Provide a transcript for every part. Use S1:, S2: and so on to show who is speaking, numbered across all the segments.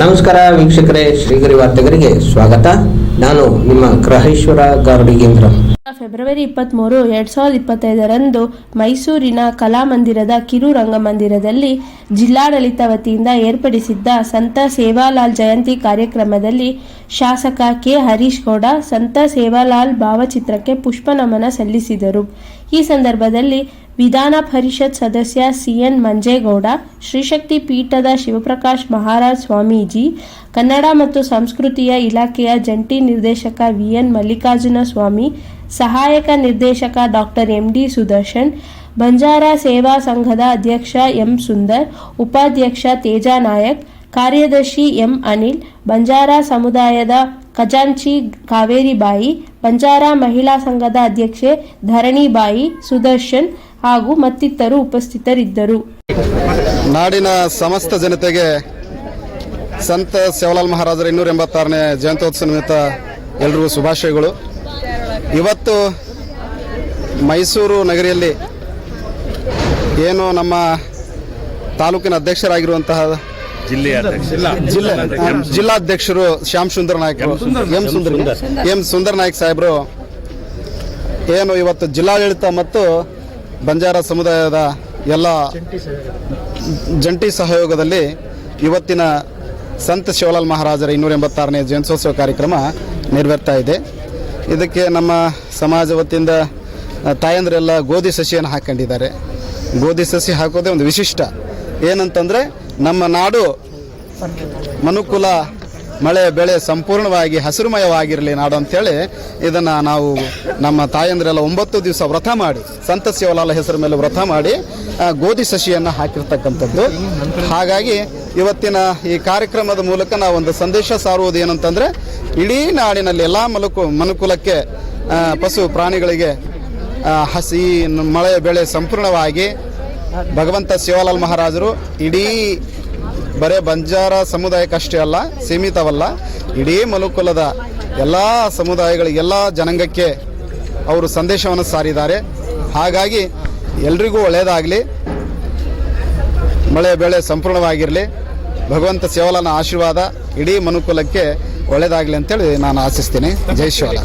S1: ನಮಸ್ಕಾರ ವೀಕ್ಷಕರೇ, ಶ್ರೀಗರಿ ವಾರ್ತೆಗರಿಗೆ ಸ್ವಾಗತ. ನಾನು ನಿಮ್ಮ ಗ್ರಹೇಶ್ವರ ಗಾರುಡಿಗೇಂದ್ರ
S2: ಫೆಬ್ರವರಿ ಇಪ್ಪತ್ತ್ಮೂರು ಎರಡ್ ಸಾವಿರದ ಇಪ್ಪತ್ತೈದರಂದು ಮೈಸೂರಿನ ಕಲಾಮಂದಿರದ ಕಿರು ರಂಗಮಂದಿರದಲ್ಲಿ ಜಿಲ್ಲಾಡಳಿತ ವತಿಯಿಂದ ಏರ್ಪಡಿಸಿದ್ದ ಸಂತ ಸೇವಾಲಾಲ್ ಜಯಂತಿ ಕಾರ್ಯಕ್ರಮದಲ್ಲಿ ಶಾಸಕ ಕೆ. ಹರೀಶ್ ಗೌಡ ಸಂತ ಸೇವಾಲಾಲ್ ಭಾವಚಿತ್ರಕ್ಕೆ ಪುಷ್ಪನಮನ ಸಲ್ಲಿಸಿದರು. ಈ ಸಂದರ್ಭದಲ್ಲಿ ವಿಧಾನ ಪರಿಷತ್ ಸದಸ್ಯ ಸಿಎನ್ ಮಂಜೇಗೌಡ, ಶ್ರೀಶಕ್ತಿ ಪೀಠದ ಶಿವಪ್ರಕಾಶ್ ಮಹಾರಾಜ್ ಸ್ವಾಮೀಜಿ, ಕನ್ನಡ ಮತ್ತು ಸಂಸ್ಕೃತಿಯ ಇಲಾಖೆಯ ಜಂಟಿ ನಿರ್ದೇಶಕ ವಿಎನ್ ಮಲ್ಲಿಕಾರ್ಜುನ ಸ್ವಾಮಿ, ಸಹಾಯಕ ನಿರ್ದೇಶಕ ಡಾಕ್ಟರ್ ಎಂಡಿ ಸುದರ್ಶನ್, ಬಂಜಾರ ಸೇವಾ ಸಂಘದ ಅಧ್ಯಕ್ಷ ಎಂ ಸುಂದರ್, ಉಪಾಧ್ಯಕ್ಷ ತೇಜಾ ನಾಯಕ್, ಕಾರ್ಯದರ್ಶಿ ಎಂ ಅನಿಲ್, ಬಂಜಾರ ಸಮುದಾಯದ ಖಜಾಂಚಿ ಕಾವೇರಿಬಾಯಿ, ಬಂಜಾರ ಮಹಿಳಾ ಸಂಘದ ಅಧ್ಯಕ್ಷೆ ಧರಣಿಬಾಯಿ, ಸುದರ್ಶನ್ ಹಾಗೂ ಮತ್ತಿತರರು ಉಪಸ್ಥಿತರಿದ್ದರು.
S3: ನಾಡಿನ ಸಮಸ್ತ ಜನತೆಗೆ ಸಂತ ಸೇವಲಾಲ್ ಮಹಾರಾಜರ ಇನ್ನೂರ ಎಂಬತ್ತಾರನೇ ಜಯಂತ್ಯೋತ್ಸವ ನಿಮಿತ್ತ ಎಲ್ರಿಗೂ ಶುಭಾಶಯಗಳು. ಇವತ್ತು ಮೈಸೂರು ನಗರಿಯಲ್ಲಿ ಏನು ನಮ್ಮ ತಾಲೂಕಿನ ಅಧ್ಯಕ್ಷರಾಗಿರುವಂತಹ ಜಿಲ್ಲೆ ಜಿಲ್ಲಾಧ್ಯಕ್ಷರು ಶ್ಯಾಮ್ ಸುಂದರ್ ನಾಯಕ್ ಎಂ ಸುಂದರ್. ಎಂ ಸುಂದರ್ ನಾಯಕ್ ಸಾಹೇಬರು ಏನು ಇವತ್ತು ಜಿಲ್ಲಾಡಳಿತ ಮತ್ತು ಬಂಜಾರ ಸಮುದಾಯದ ಎಲ್ಲ ಜಂಟಿ ಸಹಯೋಗದಲ್ಲಿ ಇವತ್ತಿನ ಸಂತ ಶಿವಲಾಲ್ ಮಹಾರಾಜರ ಇನ್ನೂರ ಎಂಬತ್ತಾರನೇ ಜಯಂತ್ಯೋತ್ಸವ ಕಾರ್ಯಕ್ರಮ ನೆರವೇರ್ತಾ ಇದೆ. ಇದಕ್ಕೆ ನಮ್ಮ ಸಮಾಜ ವತಿಯಿಂದ ತಾಯಂದ್ರೆಲ್ಲ ಗೋಧಿ ಸಸಿಯನ್ನು ಹಾಕ್ಕೊಂಡಿದ್ದಾರೆ ಗೋಧಿ ಸಸಿ ಹಾಕೋದೇ ಒಂದು ವಿಶಿಷ್ಟ. ಏನಂತಂದರೆ, ನಮ್ಮ ನಾಡು ಮನುಕುಲ ಮಳೆ ಬೆಳೆ ಸಂಪೂರ್ಣವಾಗಿ ಹಸಿರುಮಯವಾಗಿರಲಿ ನಾಡು ಅಂತೇಳಿ ಇದನ್ನು ನಾವು ನಮ್ಮ ತಾಯಂದಿರೆಲ್ಲ ಒಂಬತ್ತು ದಿವಸ ವ್ರತ ಮಾಡಿ ಸಂತ ಶಿವಲಾಲ ಹೆಸರು ಮೇಲೆ ವ್ರತ ಮಾಡಿ ಗೋಧಿ ಸಸಿಯನ್ನು ಹಾಕಿರ್ತಕ್ಕಂಥದ್ದು. ಹಾಗಾಗಿ ಇವತ್ತಿನ ಈ ಕಾರ್ಯಕ್ರಮದ ಮೂಲಕ ನಾವು ಒಂದು ಸಂದೇಶ ಸಾರುವುದು ಏನಂತಂದರೆ, ಇಡೀ ನಾಡಿನಲ್ಲಿ ಎಲ್ಲ ಮಲಕು, ಮನುಕುಲಕ್ಕೆ ಪಶು ಪ್ರಾಣಿಗಳಿಗೆ ಹಸಿ, ಮಳೆ, ಬೆಳೆ ಸಂಪೂರ್ಣವಾಗಿ ಭಗವಂತ ಶಿವಲಾಲ್ ಮಹಾರಾಜರು ಇಡೀ ಬರೇ ಬಂಜಾರ ಸಮುದಾಯಕ್ಕಷ್ಟೇ ಅಲ್ಲ, ಸೀಮಿತವಲ್ಲ. ಇಡೀ ಮನುಕುಲದ ಎಲ್ಲ ಸಮುದಾಯಗಳಿಗೆ ಎಲ್ಲ ಜನಾಂಗಕ್ಕೆ ಅವರು ಸಂದೇಶವನ್ನು ಸಾರಿದ್ದಾರೆ. ಹಾಗಾಗಿ ಎಲ್ರಿಗೂ ಒಳ್ಳೆಯದಾಗಲಿ ಮಳೆ, ಬೆಳೆ ಸಂಪೂರ್ಣವಾಗಿರಲಿ. ಭಗವಂತ ಸೇವಲನ ಆಶೀರ್ವಾದ ಇಡೀ ಮನುಕುಲಕ್ಕೆ ಒಳ್ಳೆಯದಾಗಲಿ ಅಂತೇಳಿ ನಾನು ಆಶಿಸ್ತೀನಿ. ಜೈ ಶಿವಲ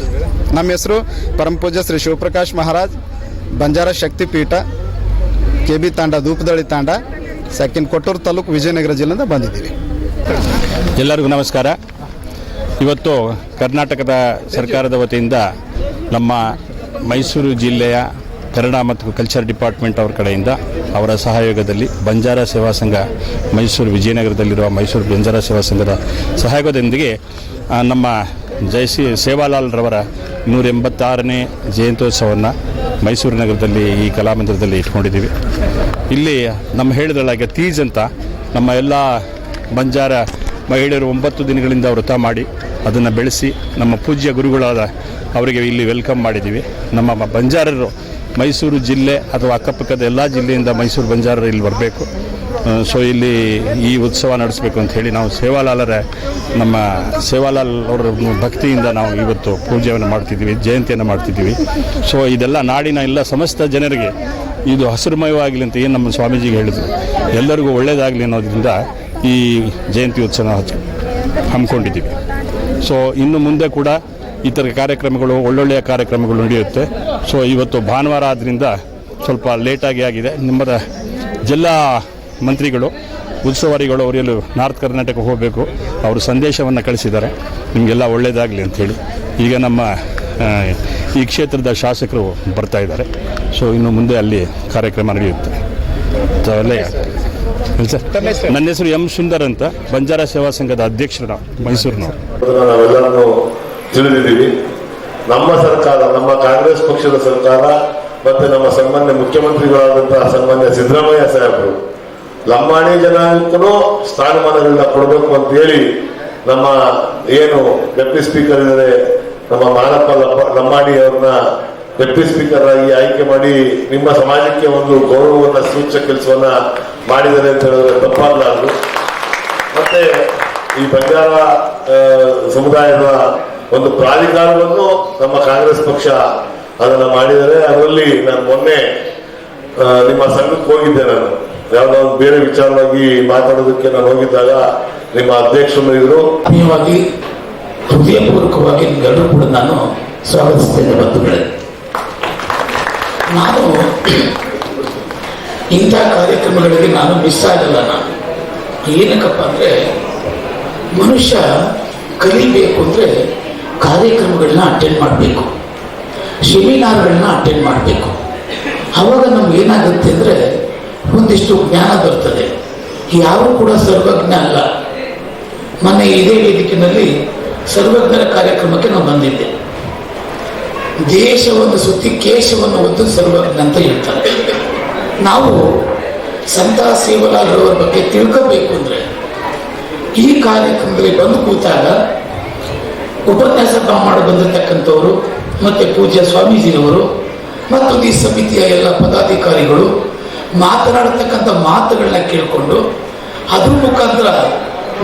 S3: ನಮ್ಮ ಹೆಸರು ಪರಮಪೂಜ್ಯ Shri Shivaprakash Maharaj, Banjara Shakti Peetha, K B Tanda Doopadalli Tanda. Second Kotturu taluk Vijayanagara ಜಿಲ್ಲೆಯಿಂದ ಬಂದಿದ್ದೀವಿ.
S4: ಎಲ್ಲರಿಗೂ ನಮಸ್ಕಾರ. ಇವತ್ತು ಕರ್ನಾಟಕದ ಸರ್ಕಾರದ ವತಿಯಿಂದ ನಮ್ಮ ಮೈಸೂರು ಜಿಲ್ಲೆಯ ಕನ್ನಡ ಮತ್ತು ಕಲ್ಚರ್ ಡಿಪಾರ್ಟ್ಮೆಂಟ್ ಅವರ ಕಡೆಯಿಂದ ಅವರ ಸಹಯೋಗದಲ್ಲಿ ಬಂಜಾರ ಸೇವಾ ಸಂಘ, ಮೈಸೂರು ವಿಜಯನಗರದಲ್ಲಿರುವ ಮೈಸೂರು ಬಂಜಾರ ಸೇವಾ ಸಂಘದ ಸಹಯೋಗದೊಂದಿಗೆ ನಮ್ಮ ಜಯಸಿ ಸೇವಾಲಾಲ್ರವರ ನೂರ ಎಂಬತ್ತಾರನೇ ಜಯಂತ್ಯೋತ್ಸವವನ್ನು ಮೈಸೂರು ನಗರದಲ್ಲಿ ಈ ಕಲಾಮಂದಿರದಲ್ಲಿ ಇಟ್ಕೊಂಡಿದ್ದೀವಿ. ಇಲ್ಲಿ ನಮ್ಮ ಹೇಳಿದಳಾಗೆ ತೀಜ್ ಅಂತ ನಮ್ಮ ಎಲ್ಲ ಬಂಜಾರ ಮಹಿಳೆಯರು ಒಂಬತ್ತು ದಿನಗಳಿಂದ ವ್ರತ ಮಾಡಿ ಅದನ್ನು ಬೆಳೆಸಿ ನಮ್ಮ ಪೂಜ್ಯ ಗುರುಗಳಾದ ಅವರಿಗೆ ಇಲ್ಲಿ ವೆಲ್ಕಮ್ ಮಾಡಿದ್ದೀವಿ. ನಮ್ಮ ಬಂಜಾರರು ಮೈಸೂರು ಜಿಲ್ಲೆ ಅಥವಾ ಅಕ್ಕಪಕ್ಕದ ಎಲ್ಲ ಜಿಲ್ಲೆಯಿಂದ ಮೈಸೂರು ಬಂಜಾರರು ಇಲ್ಲಿ ಬರಬೇಕು. ಸೊ ಇಲ್ಲಿ ಈ ಉತ್ಸವ ನಡೆಸಬೇಕು ಅಂತ ಹೇಳಿ ನಾವು ಸೇವಾಲಾಲರ, ನಮ್ಮ ಸೇವಾಲಾಲ್ ಅವರ ಭಕ್ತಿಯಿಂದ ನಾವು ಇವತ್ತು ಪೂಜೆಯನ್ನು ಮಾಡ್ತಿದ್ದೀವಿ, ಜಯಂತಿಯನ್ನು ಮಾಡ್ತಿದ್ದೀವಿ. ಸೊ ಇದೆಲ್ಲ ನಾಡಿನ ಎಲ್ಲ ಸಮಸ್ತ ಜನರಿಗೆ ಇದು ಹಸಿರುಮಯವಾಗಲಿ ಅಂತ ಏನು ನಮ್ಮ ಸ್ವಾಮೀಜಿಗೆ ಹೇಳಿದರು. ಎಲ್ಲರಿಗೂ ಒಳ್ಳೆಯದಾಗಲಿ ಅನ್ನೋದ್ರಿಂದ ಈ ಜಯಂತಿ ಉತ್ಸವ ಹಮ್ಮಿಕೊಂಡಿದ್ದೀವಿ. ಸೊ ಇನ್ನು ಮುಂದೆ ಕೂಡ ಈ ಥರ ಕಾರ್ಯಕ್ರಮಗಳು, ಒಳ್ಳೊಳ್ಳೆಯ ಕಾರ್ಯಕ್ರಮಗಳು ನಡೆಯುತ್ತೆ. ಸೊ ಇವತ್ತು ಭಾನುವಾರ ಆದ್ದರಿಂದ ಸ್ವಲ್ಪ ಲೇಟಾಗಿ ಆಗಿದೆ. ನಿಮ್ಮದ ಜಿಲ್ಲಾ ಮಂತ್ರಿಗಳು, ಉತ್ಸವಾರಿಗಳು ಅವರೆಲ್ಲೂ ನಾರ್ತ್ ಕರ್ನಾಟಕ ಹೋಗಬೇಕು. ಅವರು ಸಂದೇಶವನ್ನು ಕಳಿಸಿದ್ದಾರೆ. ನಿಮಗೆಲ್ಲ ಒಳ್ಳೆಯದಾಗಲಿ ಅಂಥೇಳಿ ಈಗ ನಮ್ಮ ಈ ಕ್ಷೇತ್ರದ ಶಾಸಕರು ಬರ್ತಾ ಇದ್ದಾರೆ. ಸೊ ಇನ್ನು ಮುಂದೆ ಅಲ್ಲಿ ಕಾರ್ಯಕ್ರಮ ನಡೆಯುತ್ತೆ. ಸರ್. ನನ್ನ ಹೆಸರು ಎಂ ಸುಂದರ್ ಅಂತ. ಬಂಜಾರ ಸೇವಾ ಸಂಘದ ಅಧ್ಯಕ್ಷರು ನಾವು, ಮೈಸೂರಿನವರು.
S5: ತಿಳಿದಿದ್ದೀವಿ. ನಮ್ಮ ಸರ್ಕಾರ, ನಮ್ಮ ಕಾಂಗ್ರೆಸ್ ಪಕ್ಷದ ಸರ್ಕಾರ, ಮತ್ತೆ ನಮ್ಮ ಸನ್ಮಾನ್ಯ ಮುಖ್ಯಮಂತ್ರಿಗಳಾದಂತಹ ಸನ್ಮಾನ್ಯ ಸಿದ್ದರಾಮಯ್ಯ ಸಾಹೇಬರು ಲಂಬಾಣಿ ಜನಾಂಗಕ್ಕೂ ಸ್ಥಾನಮಾನಗಳನ್ನ ಕೊಡಬೇಕು ಅಂತ ಹೇಳಿ ನಮ್ಮ ಏನು ಡೆಪ್ಟಿ ಸ್ಪೀಕರ್ ಇದ್ದಾರೆ, ನಮ್ಮ ಮಾನಪ್ಪ ಲಂಬ- ಲಂಬಾಣಿ ಅವ್ರನ್ನ ಡೆಪ್ಟಿ ಸ್ಪೀಕರ್ ಆಗಿ ಆಯ್ಕೆ ಮಾಡಿ ನಿಮ್ಮ ಸಮಾಜಕ್ಕೆ ಒಂದು ಗೌರವವನ್ನ ಸೂಚಕ ಕೆಲಸವನ್ನ ಮಾಡಿದ್ದಾರೆ ಅಂತ ಹೇಳಿದ್ರೆ ತಪ್ಪಾಗಲಾರದು. ಮತ್ತೆ ಈ ಬಂಜಾರ ಸಮುದಾಯದ ಒಂದು ಪ್ರಾಧಿಕಾರವನ್ನು ನಮ್ಮ ಕಾಂಗ್ರೆಸ್ ಪಕ್ಷ ಅದನ್ನ ಮಾಡಿದರೆ ಅದರಲ್ಲಿ ನಾನು ಮೊನ್ನೆ ನಿಮ್ಮ ಸಂಘಕ್ಕೆ ಹೋಗಿದ್ದೆ ನಾನು. ಯಾವುದೋ ಒಂದು ಬೇರೆ ವಿಚಾರವಾಗಿ ಮಾತಾಡೋದಕ್ಕೆ ನಾನು ಹೋಗಿದ್ದಾಗ ನಿಮ್ಮ ಅಧ್ಯಕ್ಷರು ಇದ್ರು.
S6: ಆತ್ಮೀಯವಾಗಿ ಹೃದಯಪೂರ್ವಕವಾಗಿ ನಿಮ್ಗೆಲ್ಲರೂ ಕೂಡ ನಾನು ಸ್ವಾಗತಿಸ್ತೇನೆ ಬಂಧುಗಳೇ. ನಾನು ಇಂಥ ಕಾರ್ಯಕ್ರಮಗಳಿಗೆ ನಾನು ಮಿಸ್ ಆಗಲ್ಲ ನಾನು. ಏನಕ್ಕಪ್ಪ ಅಂದರೆ ಮನುಷ್ಯ ಕಲಿಬೇಕು ಅಂದ್ರೆ ಕಾರ್ಯಕ್ರಮಗಳನ್ನ ಅಟೆಂಡ್ ಮಾಡಬೇಕು. ಸೆಮಿನಾರ್ಗಳನ್ನ ಅಟೆಂಡ್ ಮಾಡಬೇಕು. ಅವಾಗ ನಮ್ಗೆ ಏನಾಗುತ್ತೆ ಅಂದರೆ ಒಂದಿಷ್ಟು ಜ್ಞಾನ ಬರ್ತದೆ. ಯಾರು ಕೂಡ ಸರ್ವಜ್ಞ ಅಲ್ಲ. ಮೊನ್ನೆ ಇದೇ ವೇದಿಕೆಯಲ್ಲಿ ಸರ್ವಜ್ಞರ ಕಾರ್ಯಕ್ರಮಕ್ಕೆ ನಾವು ಬಂದಿದ್ದೆ. ದೇಶವನ್ನು ಸುತ್ತಿ ಕೇಶವನ್ನು ಒದ್ದು ಸರ್ವಜ್ಞ ಅಂತ ಹೇಳ್ತಾರೆ. ನಾವು ಸಂತ ಸೇವಲಾಲ್ರವರ ಬಗ್ಗೆ ತಿಳ್ಕೋಬೇಕು ಅಂದರೆ, ಈ ಕಾರ್ಯಕ್ರಮದಲ್ಲಿ ಬಂದು ಕೂತಾಗ ಉಪನ್ಯಾಸ ಮಾಡಿ ಬಂದಿರತಕ್ಕಂಥವರು, ಮತ್ತು ಪೂಜ್ಯ ಸ್ವಾಮೀಜಿಯವರು ಮತ್ತು ಈ ಸಮಿತಿಯ ಎಲ್ಲ ಪದಾಧಿಕಾರಿಗಳು ಮಾತನಾಡತಕ್ಕಂಥ ಮಾತುಗಳನ್ನ ಕೇಳಿಕೊಂಡು ಅದ್ರ ಮುಖಾಂತರ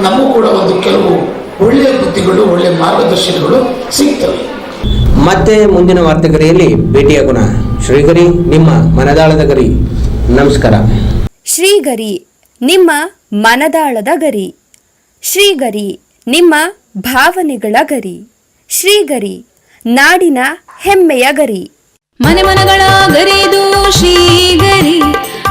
S6: ನಮಗೂ ಕೂಡ ಒಂದು ಕೆಲವು ಒಳ್ಳೆಯ ಬುದ್ಧಿಗಳು ಒಳ್ಳೆಯ ಮಾರ್ಗದರ್ಶನಗಳು ಸಿಗ್ತವೆ.
S1: ಮತ್ತೆ ಮುಂದಿನ ವಾರ್ತೆಗರಿಯಲ್ಲಿ ಭೇಟಿಯಾಗೋಣ. ಶ್ರೀಗರಿ ನಿಮ್ಮ ಮನದಾಳದ ಗರಿ. ನಮಸ್ಕಾರ.
S7: ಶ್ರೀಗರಿ ನಿಮ್ಮ ಮನದಾಳದ ಗರಿ. ಶ್ರೀಗರಿ ನಿಮ್ಮ ಭಾವನೆಗಳ ಗರಿ. ಶ್ರೀಗರಿ ನಾಡಿನ ಹೆಮ್ಮೆಯ ಗರಿ.
S8: ಮನೆ ಮನಗಳ ಗರಿದು ಶ್ರೀಗರಿ.